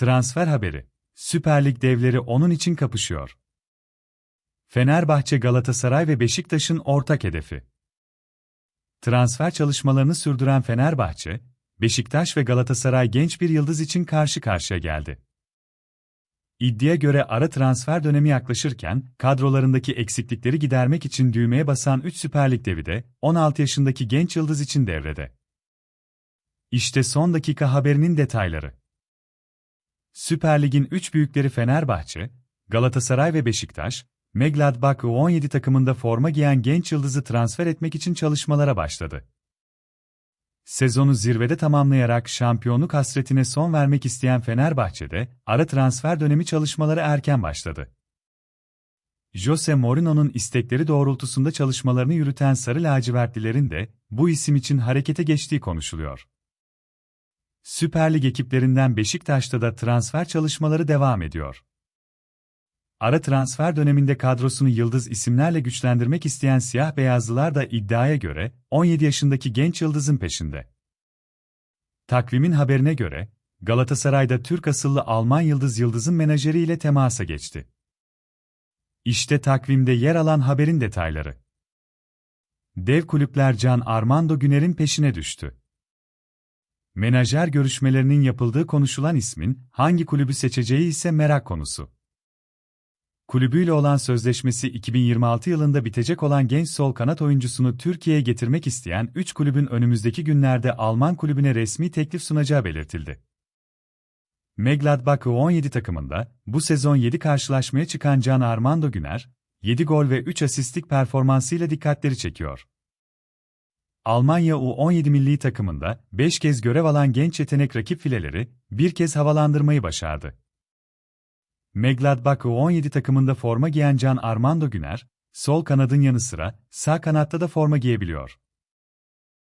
Transfer haberi. Süper Lig devleri onun için kapışıyor. Fenerbahçe, Galatasaray ve Beşiktaş'ın ortak hedefi. Transfer çalışmalarını sürdüren Fenerbahçe, Beşiktaş ve Galatasaray genç bir yıldız için karşı karşıya geldi. İddiaya göre ara transfer dönemi yaklaşırken, kadrolarındaki eksiklikleri gidermek için düğmeye basan 3 Süper Lig devi de, 16 yaşındaki genç yıldız için devrede. İşte son dakika haberinin detayları. Süper Lig'in 3 büyükleri Fenerbahçe, Galatasaray ve Beşiktaş, Megladbach U17 takımında forma giyen genç yıldızı transfer etmek için çalışmalara başladı. Sezonu zirvede tamamlayarak şampiyonluk hasretine son vermek isteyen Fenerbahçe'de, ara transfer dönemi çalışmaları erken başladı. Jose Mourinho'nun istekleri doğrultusunda çalışmalarını yürüten Sarı Lacivertlilerin de bu isim için harekete geçtiği konuşuluyor. Süper Lig ekiplerinden Beşiktaş'ta da transfer çalışmaları devam ediyor. Ara transfer döneminde kadrosunu yıldız isimlerle güçlendirmek isteyen siyah beyazlılar da iddiaya göre 17 yaşındaki genç yıldızın peşinde. Takvimin haberine göre Galatasaray'da Türk asıllı Alman yıldız yıldızın menajeriyle temasa geçti. İşte takvimde yer alan haberin detayları. Dev kulüpler Can Armando Güner'in peşine düştü. Menajer görüşmelerinin yapıldığı konuşulan ismin hangi kulübü seçeceği ise merak konusu kulübüyle olan sözleşmesi 2026 yılında bitecek olan genç sol kanat oyuncusunu Türkiye'ye getirmek isteyen 3 kulübün önümüzdeki günlerde Alman kulübüne resmi teklif sunacağı belirtildi. Megladbach 17 takımında bu sezon 7 karşılaşmaya çıkan Can Armando Güner, 7 gol ve 3 asistlik performansıyla dikkatleri çekiyor. Almanya U17 milli takımında 5 kez görev alan genç yetenek rakip fileleri bir kez havalandırmayı başardı. Megladbach U17 takımında forma giyen Can Armando Güner, sol kanadın yanı sıra sağ kanatta da forma giyebiliyor.